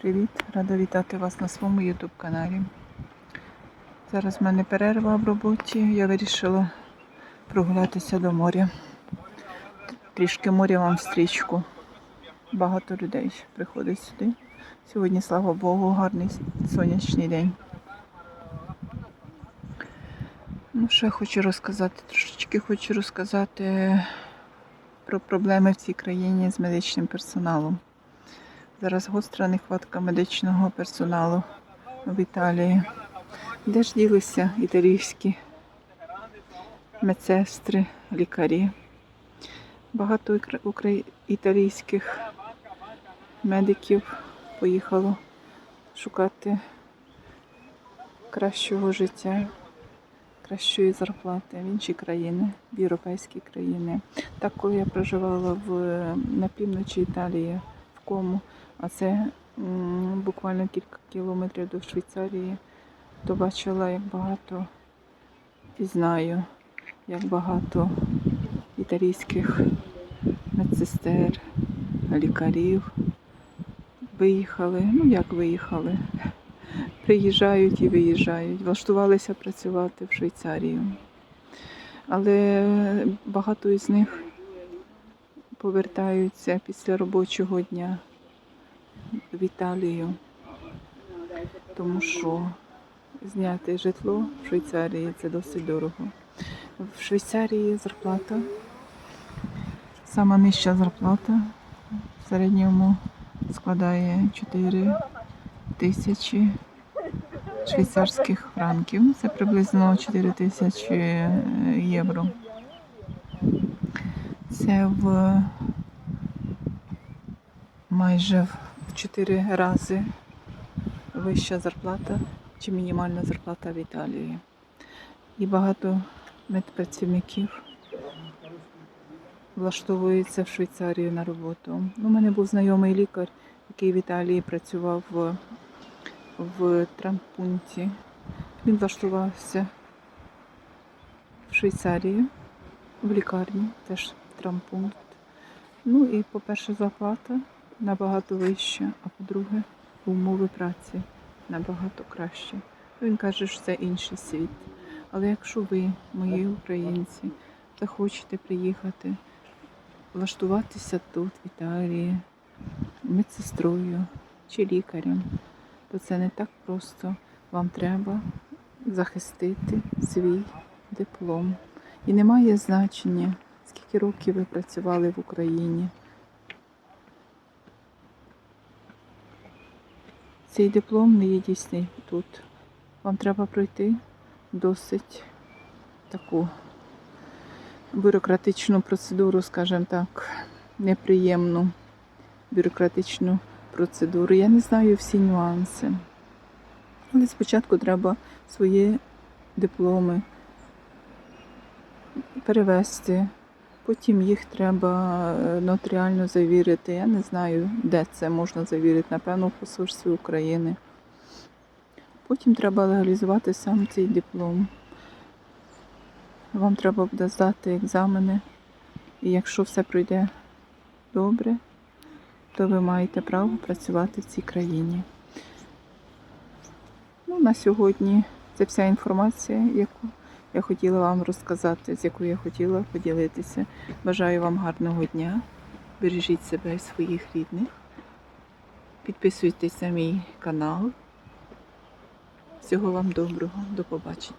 Привіт! Рада вітати вас на своєму YouTube каналі. Зараз в мене перерва в роботі. Я вирішила прогулятися до моря. Трішки моря вам стрічку. Багато людей приходить сюди. Сьогодні, слава Богу, гарний сонячний день. Ну, ще хочу розказати, трошечки хочу розказати про проблеми в цій країні з медичним персоналом. Зараз гостра нехватка медичного персоналу в Італії. Де ж ділися італійські медсестри, лікарі? Багато італійських медиків поїхало шукати кращого життя, кращої зарплати в інші країни, в європейські країни. Так, коли я проживала в, на півночі Італії, в Кому, а це буквально кілька кілометрів до Швейцарії, то бачила, як багато і знаю, як багато італійських медсестер, лікарів виїхали. Ну як виїхали? Приїжджають і виїжджають, влаштувалися працювати в Швейцарію. Але багато із них повертаються після робочого дня в Італію, тому що зняти житло в Швейцарії це досить дорого. В Швейцарії зарплата, сама нижча зарплата в середньому складає 4 тисячі швейцарських франків. Це приблизно 4 тисячі євро. Це в майже в 4 рази вища зарплата чи мінімальна зарплата в Італії. І багато медпрацівників влаштовуються в Швейцарію на роботу. У мене був знайомий лікар, який в Італії працював в, в трампункті. Він влаштувався в Швейцарію, в лікарні, теж трампункт. Ну і, по-перше, зарплата набагато вища, а по-друге, умови праці набагато кращі. Він каже, що це інший світ. Але якщо ви, мої українці, захочете приїхати, влаштуватися тут, в Італії, медсестрою чи лікарем, то це не так просто. Вам треба захистити свій диплом. І немає значення, скільки років ви працювали в Україні. Цей диплом не є дійсний тут. Вам треба пройти досить таку бюрократичну процедуру, скажімо так, неприємну бюрократичну процедуру. Я не знаю всі нюанси. Але спочатку треба свої дипломи перевести, потім їх треба е, нотаріально завірити. Я не знаю, де це можна завірити, напевно, в посольстві України. Потім треба легалізувати сам цей диплом. Вам треба буде здати екзамени. І якщо все пройде добре, то ви маєте право працювати в цій країні. Ну, на сьогодні це вся інформація, яку я хотіла вам розказати, з якою я хотіла поділитися. Бажаю вам гарного дня. Бережіть себе і своїх рідних. Підписуйтесь на мій канал. Всього вам доброго. До побачення.